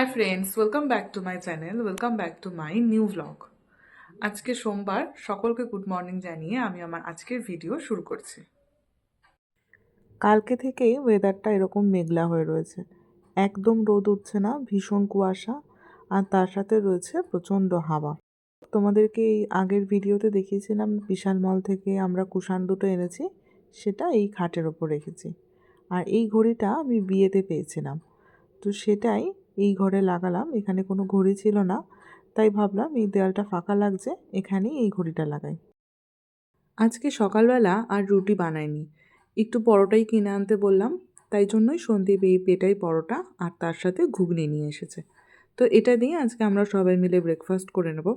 Hi friends welcome back to my channel welcome back to my new blog আজকে সোমবার, সকলকে good morning জানিয়ে আমি আমার আজকের ভিডিও শুরু করছি। কালকে থেকেই ওয়েদারটা এরকম মেঘলা হয়ে রয়েছে। একদম রোদ উঠছে না, ভীষণ কুয়াশা, আর তার সাথে রয়েছে প্রচণ্ড হাওয়া। তোমাদেরকে এই আগের ভিডিওতে দেখিয়েছিলাম, বিশাল মল থেকে আমরা কুষাণ দুটো এনেছি, সেটা এই খাটের ওপর রেখেছি। আর এই ঘড়িটা আমি বিয়েতে পেয়েছিলাম। তো সেটাই এই ঘরে লাগালাম, এখানে কোনো ঘড়ি ছিল না। তাই ভাবলাম এই দেয়ালটা ফাঁকা লাগছে, এখানেই এই ঘড়িটা লাগাই। আজকে সকালবেলা আর রুটি বানাইনি। একটু পরোটাই কিনে আনতে বললাম, তাই জন্যই সন্দীপ এই পেটাই পরোটা আর তার সাথে ঘুগনি নিয়ে এসেছে। তো এটা দিয়ে আজকে আমরা সবাই মিলে ব্রেকফাস্ট করে নেব।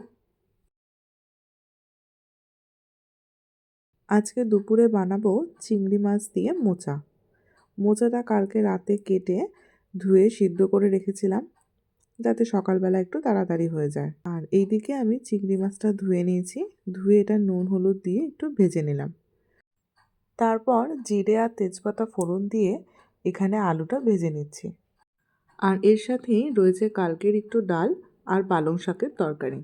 আজকে দুপুরে বানাবো চিংড়ি মাছ দিয়ে মোচা। মোচাটা কালকে রাতে কেটে ধুয়ে সিদ্ধ করে রেখেছিলাম, যাতে সকালবেলা একটু তাড়াতাড়ি হয়ে যায়। আর এইদিকে আমি চিংড়ি মাছটা ধুয়ে নিয়েছি, ধুয়ে এটা নুন হলুদ দিয়ে একটু ভেজে নিলাম। তারপর জিরে আর তেজপাতা ফোড়ন দিয়ে এখানে আলুটা ভেজে নিচ্ছি। আর এর সাথেই রয়েছে কালকের একটু ডাল আর পালং শাকের তরকারি।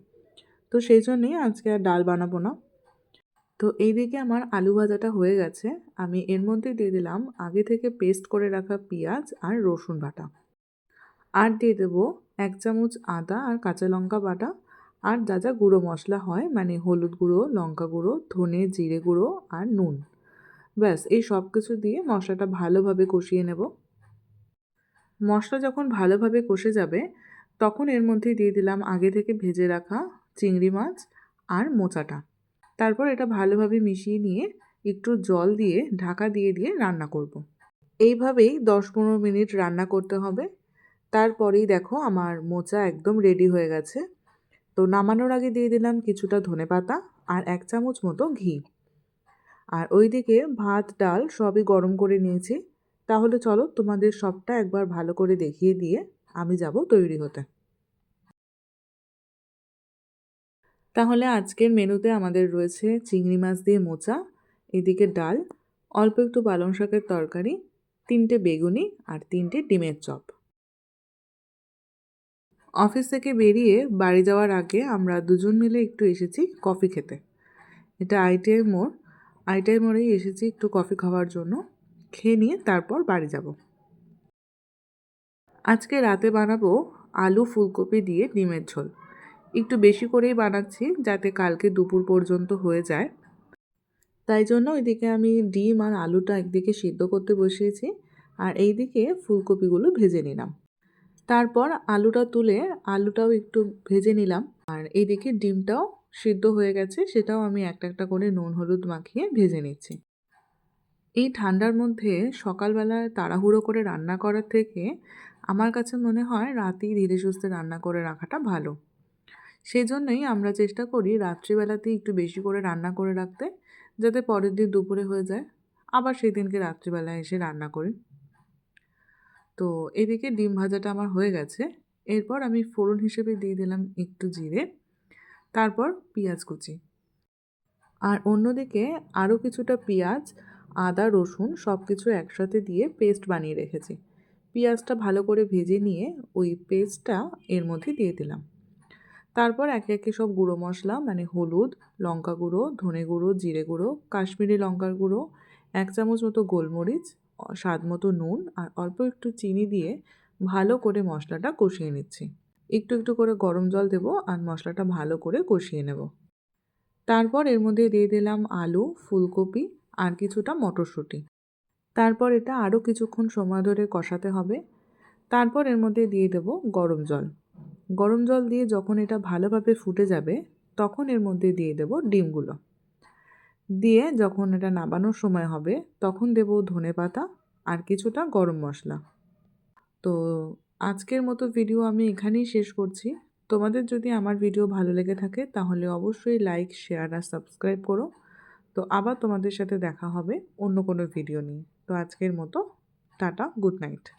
তো সেই জন্যেই আজকে আর ডাল বানাবো না। তো এইদিকে আমার আলু ভাজাটা হয়ে গেছে। আমি এর মধ্যে দিয়ে দিলাম আগে থেকে পেস্ট করে রাখা পেঁয়াজ আর রসুন বাটা। আর দিয়ে দেবো এক চামচ আদা আর কাঁচা লঙ্কা বাটা। আর যা যা গুঁড়ো মশলা হয় মানে হলুদ গুঁড়ো, লঙ্কা গুঁড়ো, ধনে, জিরে গুঁড়ো আর নুন। ব্যাস, এই সব কিছু দিয়ে মশলাটা ভালোভাবে কষিয়ে নেব। মশলা যখন ভালোভাবে কষে যাবে, তখন এর মধ্যে দিয়ে দিলাম আগে থেকে ভেজে রাখা চিংড়ি মাছ আর মোচাটা। তারপর এটা ভালোভাবে মিশিয়ে নিয়ে একটু জল দিয়ে, ঢাকা দিয়ে দিয়ে রান্না করব। এইভাবেই দশ পনেরো মিনিট রান্না করতে হবে। তারপরেই দেখো আমার মোচা একদম রেডি হয়ে গেছে। তো নামানোর আগে দিয়ে দিলাম কিছুটা ধনে পাতা আর এক চামচ মতো ঘি। আর ওইদিকে ভাত, ডাল সবই গরম করে নিয়েছি। তাহলে চলো তোমাদের সবটা একবার ভালো করে দেখিয়ে দিয়ে আমি যাব তৈরি হতে। তাহলে আজকের মেনুতে আমাদের রয়েছে চিংড়ি মাছ দিয়ে মোচা, এদিকে ডাল, অল্প একটু পালং শাকের তরকারি, তিনটে বেগুনি আর তিনটে ডিমের চপ। অফিস থেকে বেরিয়ে বাড়ি যাওয়ার আগে আমরা দুজন মিলে একটু এসেছি কফি খেতে। এটা আইটিআই মোড়। আইটিআই মোড়েই এসেছি একটু কফি খাওয়ার জন্য। খেয়ে নিয়ে তারপর বাড়ি যাব। আজকে রাতে বানাবো আলু ফুলকপি দিয়ে ডিমের ঝোল। একটু বেশি করেই বানাচ্ছি যাতে কালকে দুপুর পর্যন্ত হয়ে যায়। তাই জন্য ওইদিকে আমি ডিম আর আলুটা একদিকে সিদ্ধ করতে বসিয়েছি আর এইদিকে ফুলকপিগুলো ভেজে নিলাম। তারপর আলুটা তুলে আলুটাও একটু ভেজে নিলাম আর এইদিকে ডিমটাও সিদ্ধ হয়ে গেছে সেটাও আমি একটা একটা করে নুন, হলুদ মাখিয়ে ভেজে নিচ্ছি। এই ঠান্ডার মধ্যে সকালবেলায় তাড়াহুড়ো করে রান্না করার থেকে আমার কাছে মনে হয় রাতেই ধীরে সুস্থে রান্না করে রাখাটা ভালো। সেই জন্যই আমরা চেষ্টা করি রাত্রিবেলাতেই একটু বেশি করে রান্না করে রাখতে, যাতে পরের দিন দুপুরে হয়ে যায়। আবার সেই দিনকে রাত্রিবেলায় এসে রান্না করি। তো এদিকে ডিম ভাজাটা আমার হয়ে গেছে। এরপর আমি ফোড়ন হিসেবে দিয়ে দিলাম একটু জিরে, তারপর পেঁয়াজ কুচি। আর অন্যদিকে আরও কিছুটা পেঁয়াজ, আদা, রসুন সব কিছু একসাথে দিয়ে পেস্ট বানিয়ে রেখেছি। পেঁয়াজটা ভালো করে ভেজে নিয়ে ওই পেস্টটা এর মধ্যে দিয়ে দিলাম। তারপর একে একে সব গুঁড়ো মশলা মানে হলুদ, লঙ্কা গুঁড়ো, ধনে গুঁড়ো, জিরে গুঁড়ো, কাশ্মীরি লঙ্কার গুঁড়ো, এক চামচ মতো গোলমরিচ স্বাদ মতো নুন আর অল্প একটু চিনি দিয়ে ভালো করে মশলাটা কষিয়ে নিচ্ছি। একটু একটু করে গরম জল দেব আর মশলাটা ভালো করে কষিয়ে নেব। তারপর এর মধ্যে দিয়ে দিলাম আলু, ফুলকপি আর কিছুটা মটরশুঁটি। তারপর এটা আরও কিছুক্ষণ সময় ধরে কষাতে হবে। তারপর এর মধ্যে দিয়ে দেব গরম জল। গরম জল দিয়ে যখন এটা ভালোভাবে ফুটে যাবে, তখন এর মধ্যে দিয়ে দেব ডিমগুলো। দিয়ে যখন এটা নাবানোর সময় হবে, তখন দেব ধনে পাতা আর কিছুটা গরম মশলা। তো আজকের মতো ভিডিও আমি এখানেই শেষ করছি। তোমাদের যদি আমার ভিডিও ভালো লেগে থাকে, তাহলে অবশ্যই লাইক, শেয়ার আর সাবস্ক্রাইব করো। তো আবার তোমাদের সাথে দেখা হবে অন্য কোনো ভিডিও নিয়ে। তো আজকের মতো, টাটা, গুড নাইট।